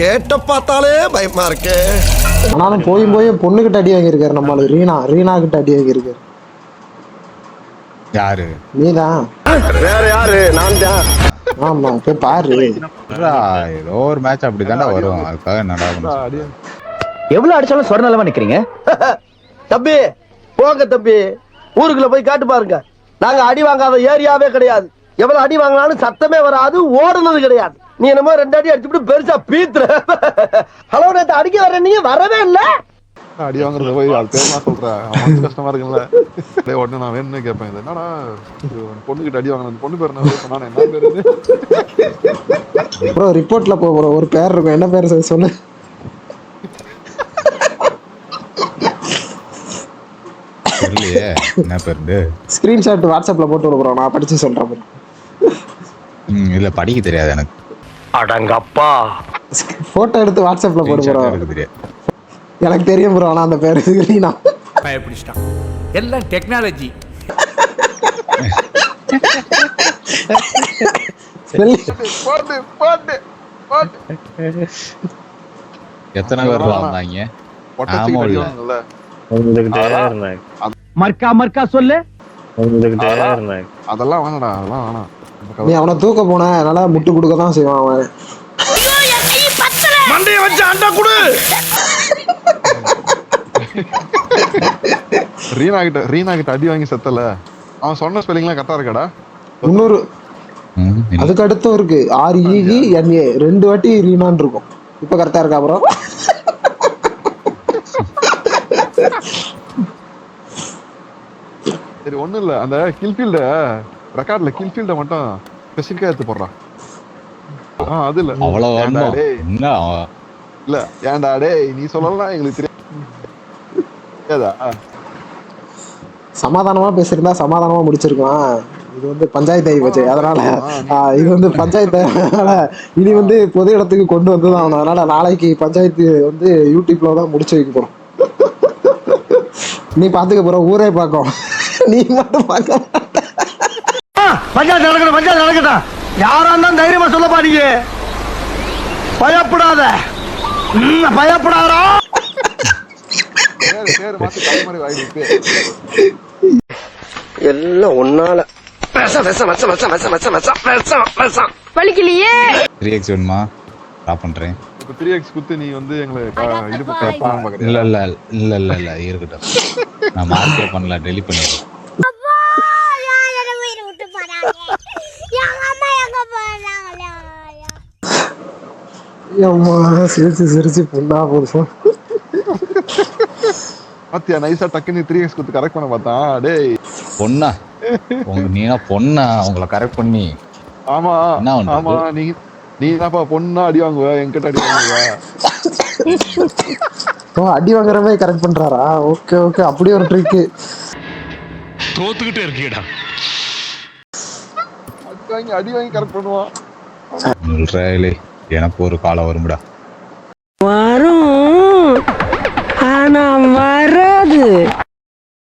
கேட்ட பார்த்தாலே பயமா இருக்கு. ஆனாலும் போய் போய் பொண்ணுகிட்ட அடி வாங்கியிருக்காரு நம்மளு ரீனா. ரீனா கிட்ட அடி வாங்கியிருக்காரு. யாரு? நீதான் வேற யாரு? நான் தான். ஆமா போய் பாரு. அடா, ஏதோ ஒரு மேட்ச் அப்படிதான்டா வரும். அதுக்காக என்னடா பண்ண சொல்ற? எவ்வளவு அடிச்சாலும் சொர நிலமா நிக்கிறீங்க? தம்பி போங்க தம்பி. ஊருக்குள்ள போய் காட்டு பாருங்க. நாங்க அடி வாங்காத ஏரியாவே கிடையாது. எவ்வளவு அடி வாங்கினாலும் சத்தமே வராது ஓடுனது கிடையாது. நீ என்னமோ ரெண்டு அடி அடிச்சுட்டு பெருசா பீத்துற. ஹலோ நேத்து அடிக்க வர நீங்க வரவே இல்ல. அடி வாங்குறத போய் அது பேர் நான் சொல்றேன். அவனுக்கு கஷ்டமா இருக்குல்ல டேய் உடனே நான் வேணும்னு கேட்பேன் இது. என்னடா பொண்ணுகிட்ட அடி வாங்கினது பொண்ணு பேர் என்ன? சொன்னானே என்ன பேர் ப்ரோ ரிப்போர்ட்ல போ ப்ரோ. ஒரு பேர் இருக்கும். என்ன பேர் சொல்லு, சொல்லு. தெரியலையே. என்ன பேருந்து ஸ்கிரீன்ஷாட் வாட்ஸ்அப்ல போட்டு விடு நான் படிச்சு சொல்றேன். ம், இல்ல படிக்க தெரியாது எனக்கு. அடங்கப்பா. போட்டோ எடுத்து வாட்ஸ்அப்ல போடு ப்ரோ எனக்கு தெரியும் ப்ரோ ஆனா அந்த பேர் ரீனா பயப்பிடிச்சிட்டான். எல்லாம் டெக்னாலஜி பாட்டு பாட்டு பாட்டு எத்தனை பேர் வந்தாங்க? மர்க்கா மர்க்கா சொல்லு. அதெல்லாம் வேணாடா அதெல்லாம் வேணாம். நீ அவனை தூக்க போன அதனால முட்டு கொடுக்க தான் செய்வான் அவன். மண்டைய வச்சு அண்டா குடு. ரீனா கிட்ட ரீனா கிட்ட அடி வாங்கி செத்தல. அவன் சொன்ன ஸ்பெல்லிங்லாம் கரெக்டா இருக்காடா? இன்னொரு. அதுக்கு அடுத்தும் இருக்கு. ஆர் இ என்ஏ ரெண்டு வாட்டி ரீனான் இருக்கும். இப்ப கரெக்டா இருக்கா ப்ரோ? சரி ஒண்ணும் இல்ல. அந்த கில்ஃபீல்ட ரெக்கார்ட்ல கில்ஃபீல்ட மட்டும் ஸ்பெசிஃபிக்கா எடுத்து போடுறான் ஆ அது இல்ல. டேய், என்ன? இல்ல ஏன்டா டேய் நீ சொல்லலாம் எங்களுக்கு தெரியாது. சமாதானமா பேசியிருந்தா சமாதானமா முடிச்சிருக்கான் இது வந்து பஞ்சாயத்து ஆகி போச்சு. அதனால இது வந்து பஞ்சாயத்து இனி வந்து பொது இடத்துக்கு கொண்டு வந்து தான் ஆகணும். அதனால நாளைக்கு பஞ்சாயத்து வந்து யூடியூப்ல தான் முடிச்சு வைக்க போறோம். நீ பாத்துக்க போற ஊரே பார்க்கும். நீ மட்டும் பார்க்க. பஞ்சாயத்து நடக்கணும் பஞ்சாயத்து நடக்கட்டும். யாரா இருந்தாலும் தைரியமா சொல்லப்பா நீங்க. பயப்படாத. பயப்படாரா எல்லாம் ஒன்னால வலிக்கலையே. த்ரீ எக்ஸ் வேணுமா? ட்ராப் பண்றேன். இப்போ த்ரீ எக்ஸ் குத்து நீ வந்து எங்களை இது இல்ல இல்ல இல்ல இல்ல இல்ல இருக்கட்டும். நான் மார்க்கே பண்ணல டெலி பண்ணிடுறேன் அம்மா சிரிச்சு சிரிச்சு புண்ணா போதும் பாத்தியா நைஸா டக்குன்னு த்ரீ எக்ஸ் குத்து கரெக்ட் பண்ண பார்த்தான் டேய். பொண்ணா? உங்க நீனா பொண்ணா? உங்களை கரெக்ட் பண்ணி. ஆமா? ஆமா நீ நீ என்னப்பா பொண்ணா அடி வாங்குவ என்கிட்ட அடி வாங்குவ. ஓ அடி வாங்குற மாதிரி கரெக்ட் பண்றாரா? ஓகே ஓகே அப்படி ஒரு ட்ரிக்கு அடி வாங்கி அடி வாங்கி கரெக்ட் பண்ணுவான். சொல்றே எனக்கு ஒரு காலம் வரும்டா. வரும். ஆனா வராது.